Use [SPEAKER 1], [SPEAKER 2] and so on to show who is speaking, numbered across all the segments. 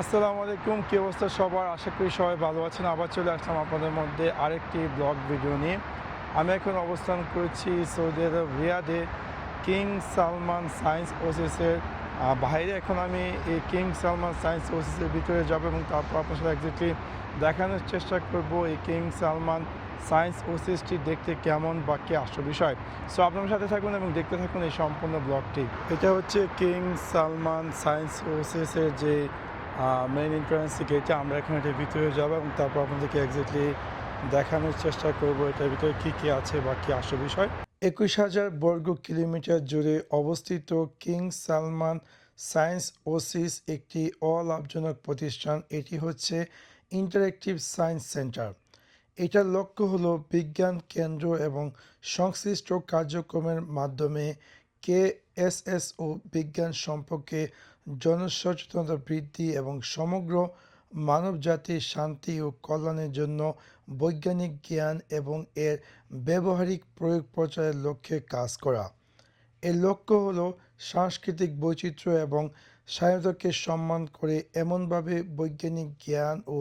[SPEAKER 1] আসসালামু আলাইকুম, কি অবস্থা সবার? আশা করি সবাই ভালো আছেন। আবার চলে আসলাম আপনাদের মধ্যে আরেকটি ব্লগ ভিডিও নিয়ে। আমি এখন অবস্থান করছি সৌদি আরব রিয়াদে কিং সালমান সায়েন্স ওসিসের বাইরে এখন আমি এই কিং সালমান সায়েন্স ওসিসের ভিতরে যাব এবং তারপর আপনার সাথে একজাক্টলি দেখানোর চেষ্টা করব এই কিং সালমান সায়েন্স ওসিসটি দেখতে কেমন বা কে আসল বিষয়। সো আপনার সাথে থাকুন এবং দেখতে থাকুন এই সম্পূর্ণ ব্লগটি। এটা হচ্ছে কিং সালমান সায়েন্স ওসিসের যে মেইন এন্ট্রান্স গেটে আমরা এখন এটার ভিতরে যাব এবং তারপর আপনাদেরকে এক্স্যাক্টলি দেখানোর চেষ্টা করব এটার ভিতরে কী কী আছে বা কী আসল বিষয়। একুশ হাজার বর্গ কিলোমিটার জুড়ে অবস্থিত কিং সালমান সায়েন্স ওসিস একটি অলাভজনক প্রতিষ্ঠান। এটি হচ্ছে ইন্টারেক্টিভ সায়েন্স সেন্টার। এটার লক্ষ্য হলো বিজ্ঞান কেন্দ্র এবং সংশ্লিষ্ট কার্যক্রমের মাধ্যমে কে এস এস ও বিজ্ঞান সম্পর্কে জনসচেতনতা বৃদ্ধি এবং সমগ্র মানবজাতির শান্তি ও কল্যাণের জন্য বৈজ্ঞানিক জ্ঞান এবং এর ব্যবহারিক প্রয়োগ প্রচারের লক্ষ্যে কাজ করা। এর লক্ষ্য হল সাংস্কৃতিক বৈচিত্র্য এবং স্বায়ত্তকে সম্মান করে এমনভাবে বৈজ্ঞানিক জ্ঞান ও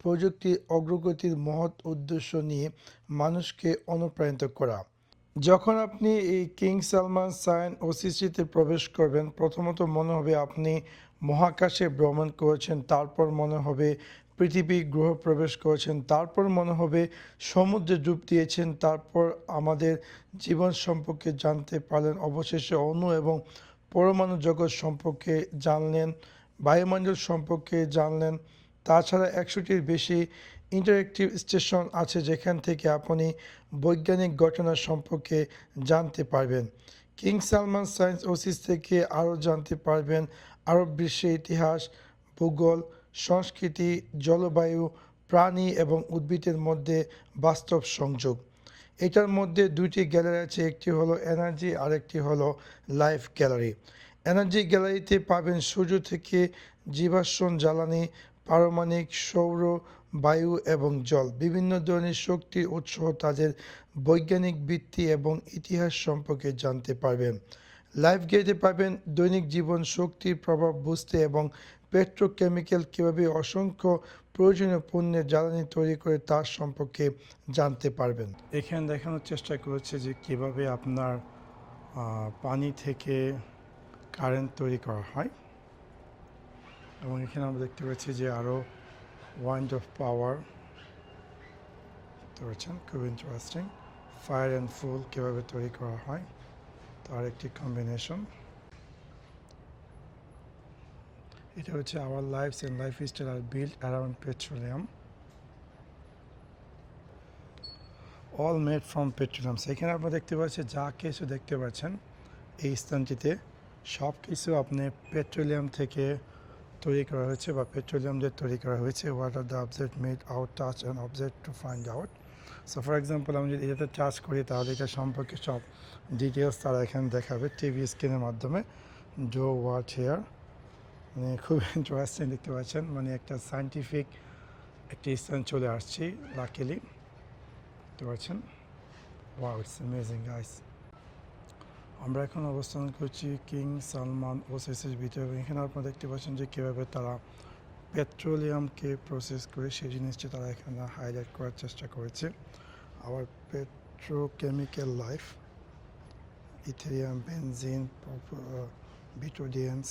[SPEAKER 1] প্রযুক্তির অগ্রগতির মহৎ উদ্দেশ্য নিয়ে মানুষকে অনুপ্রাণিত করা। যখন আপনি এই কিং সালমান সায়েন ওসিসিতে প্রবেশ করবেন, প্রথমত মনে হবে আপনি মহাকাশে ভ্রমণ করেছেন, তারপর মনে হবে পৃথিবী গ্রহ প্রবেশ করেছেন, তারপর মনে হবে সমুদ্রে ডুব দিয়েছেন, তারপর আমাদের জীবন সম্পর্কে জানতে পারলেন, অবশেষে অণু এবং পরমাণু জগৎ সম্পর্কে জানলেন, বায়ুমণ্ডল সম্পর্কে জানলেন, তাছাড়া একশোটির বেশি ইন্টারেক্টিভ স্টেশন আছে যেখান থেকে আপনি বৈজ্ঞানিক ঘটনা সম্পর্কে জানতে পারবেন। কিং সালমান সায়েন্স ওসিস থেকে আরও জানতে পারবেন আরব বিশ্বের ইতিহাস, ভূগোল, সংস্কৃতি, জলবায়ু, প্রাণী এবং উদ্ভিদের মধ্যে বাস্তব সংযোগ। এটার মধ্যে দুইটি গ্যালারি আছে, একটি হলো এনার্জি আর একটি হলো লাইফ গ্যালারি। এনার্জি গ্যালারিতে পাবেন সূর্য থেকে জীবাশ্ম জ্বালানি পারমাণবিক সৌর, বায়ু এবং জল, বিভিন্ন ধরনের শক্তির উৎস তাদের বৈজ্ঞানিক ভিত্তি এবং ইতিহাস সম্পর্কে জানতে পারবেন। লাইফ গেটে পাবেন দৈনিক জীবন শক্তির প্রভাব বুঝতে এবং পেট্রোকেমিক্যাল কীভাবে অসংখ্য প্রয়োজনীয় পণ্যের জ্বালানি তৈরি করে তার সম্পর্কে জানতে পারবেন। এখানে দেখানোর চেষ্টা করেছে যে কীভাবে আপনার পানি থেকে কারেন্ট তৈরি করা হয়। এবং এখানে আমরা দেখতে পাচ্ছি যে আরও ওয়াইন্ড অফ পাওয়ার পাচ্ছেন, খুব ইন্টারেস্টিং ফায়ার অ্যান্ড ফুল কীভাবে তৈরি করা হয়, তার একটি কম্বিনেশন এটা হচ্ছে our lives and lifestyle are build around petroleum all made from petroleum সেখানে আপনারা দেখতে পাচ্ছেন যা কিছু দেখতে পাচ্ছেন, এই স্থানটিতে সব কিছু আপনি পেট্রোলিয়াম থেকে তৈরি করা হয়েছে বা পেট্রোলিয়াম দিয়ে তৈরি করা হয়েছে what are the object made out touch and object to find out so for example আমি যদি এটাতে টাচ করি, তাহলে এটা সম্পর্কে সব ডিটেলস তারা এখানে দেখাবে। টিভি স্ক্রিনের মাধ্যমে। ডো ওয়াট হেয়ার মানে খুব ইন্টারেস্টিং দেখতে পাচ্ছেন। মানে একটা সায়েন্টিফিক একটি স্থান চলে আসছি লাকিলি দেখতে পাচ্ছেন? ওয়াও ইটস অ্যামেজিং গাইস আমরা এখন অবস্থান করছি কিং সালমান ওসিসের ভিতরে এবং এখানে আপনারা দেখতে পাচ্ছেন যে কীভাবে তারা পেট্রোলিয়ামকে প্রসেস করে সেই জিনিসটি তারা এখানে হাইলাইট করার চেষ্টা করেছে। আবার petrochemical life ethereum benzene butadienes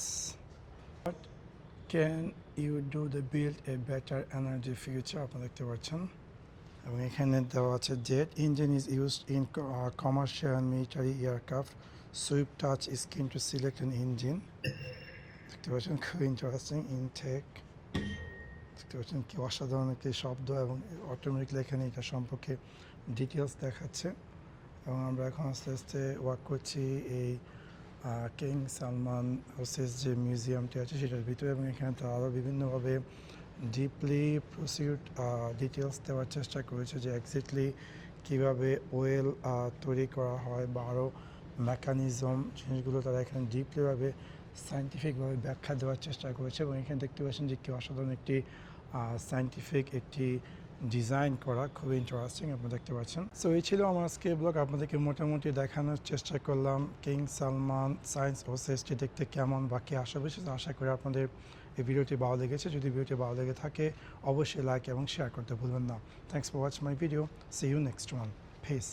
[SPEAKER 1] What can you do to build a better energy future? আপনারা দেখতে পাচ্ছেন। এবং এখানে দেওয়া আছে jet engine is used in commercial military aircraft swipe touch screen to select an engine দেখতে পাচ্ছেন, খুব ইন্টারেস্টিং ইনটেক দেখতে পাচ্ছেন কি অসাধারণ একটি শব্দ এবং অটোমেটিকলি এখানে এটা সম্পর্কে ডিটেলস দেখাচ্ছে। এবং আমরা এখন আস্তে আস্তে ওয়ার্ক করছি এই কিং সালমান হোসেস যে মিউজিয়ামটি আছে সেটার ভিতরে এবং এখানে তারা আরও বিভিন্নভাবে ডিপলি প্রসিউড ডিটেলস দেওয়ার চেষ্টা করেছে যে এক্স্যাক্টলি কীভাবে ওয়েল তৈরি করা হয় বা আরও মেকানিজম জিনিসগুলো তারা এখানে ডিপলিভাবে সায়েন্টিফিকভাবে ব্যাখ্যা দেওয়ার চেষ্টা করেছে এবং এখানে দেখতে পাচ্ছেন যে কেউ অসাধারণ একটি সায়েন্টিফিক একটি ডিজাইন করা খুবই ইন্টারেস্টিং আপনি দেখতে পাচ্ছেন। সো এই ছিল আমার আজকে ব্লগ আপনাদেরকে মোটামুটি দেখানোর চেষ্টা করলাম কিং সালমান সায়েন্স ও দেখতে কেমন বাকি আশা বেশি আশা করি আপনাদের এই ভিডিওটি ভালো লেগেছে। যদি ভিডিওটি ভালো লেগে থাকে, অবশ্যই লাইক এবং শেয়ার করতে ভুলবেন না। Thanks for watch my video see you next one peace